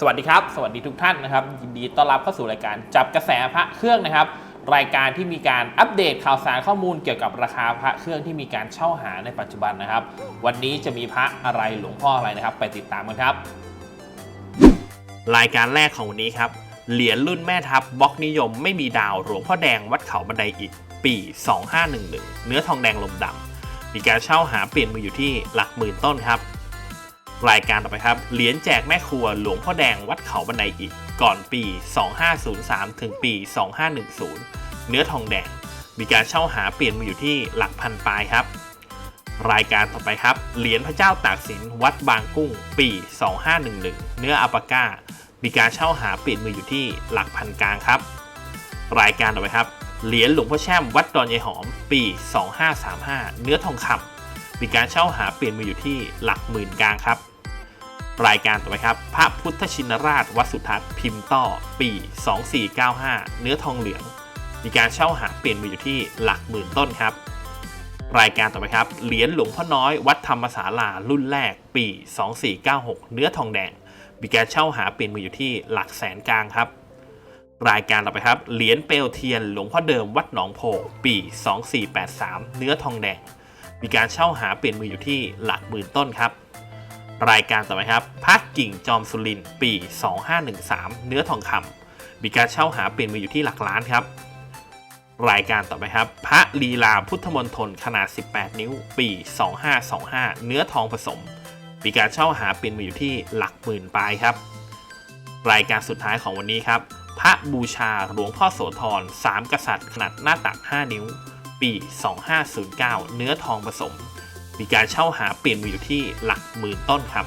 สวัสดีครับ สวัสดีทุกท่านนะครับ ยินดีต้อนรับเข้าสู่รายการจับกระแสพระเครื่องนะครับ รายการที่มีการอัปเดตข่าวสารข้อมูลเกี่ยวกับราคาพระเครื่องที่มีการเช่าหาในปัจจุบันนะครับ วันนี้จะมีพระอะไรหลวงพ่ออะไรนะครับ ไปติดตามกันครับ รายการแรกของวันนี้ครับเหรียญรุ่นแม่ทัพบล็อกนิยมไม่มีดาวหลวงพ่อแดงวัดเขาบันไดอิฐปี 2511 เนื้อทองแดงลมดำมีการเช่าหาเปลี่ยนมืออยู่ที่หลักหมื่นต้นครับ รายการต่อไปครับเหรียญแจกแม่ครัวหลวงพ่อแดงวัดเขาบันไดอิฐก่อนปี 2503 ถึงปี 2510 เนื้อทองแดง มีการเช่าหาเปลี่ยนมืออยู่ที่หลักพันปลายครับ รายการต่อไปครับ เหรียญพระเจ้าตากสินวัดบางกุ้ง ปี 2511 เนื้ออัปปาก้า มีการเช่าหาเปลี่ยนมืออยู่ที่หลักพันกลางครับ รายการต่อไปครับ เหรียญหลวงพ่อแช่มวัดดอนยายหอม ปี 2535 เนื้อทองคำมีการเช่าหาเปลี่ยนมืออยู่ที่หลักหมื่นกลางครับรายการต่อไปครับ พระพุทธชินราชวัดสุทัศน์พิมพ์ต่อ ปี 2495 เนื้อทองเหลือง มีการเช่าหาเปลี่ยนมืออยู่ที่หลักหมื่นต้นครับ รายการต่อไปครับ เหรียญหลวงพ่อน้อยวัดธรรมศาลารุ่นแรกปี 2496 เนื้อทองแดง มีการเช่าหาเปลี่ยนมืออยู่ที่หลักแสนกลางครับ รายการต่อไปครับ เหรียญเปลวเทียนหลวงพ่อเดิมวัดหนองโพปี 2483 เนื้อทองแดง มีการเช่าหาเปลี่ยนมืออยู่ที่หลักหมื่นต้นครับ รายการต่อไปครับพระกิ่งจอมสุรินปี 2513 เนื้อทองคำมีการเช่าหาเปลี่ยนมืออยู่ที่หลักล้านครับ รายการต่อไปครับ พระลีลาพุทธมนตรขนาด 18 นิ้ว ปี 2525 เนื้อทองผสมมีการเช่าหาปลี่นมือยู่ที่หลักหมื่นปลายครับ รายการสุดท้ายของวันนี้ครับ พระบูชาหลวงพ่อโสธรสามกษัตริย์ ขนาดหน้าตัก 5 นิ้ว ปี 2509 เนื้อทองผสม มีการเช่าหาปลี่นมืออยู่ที่หลักหมื่นต้นครับ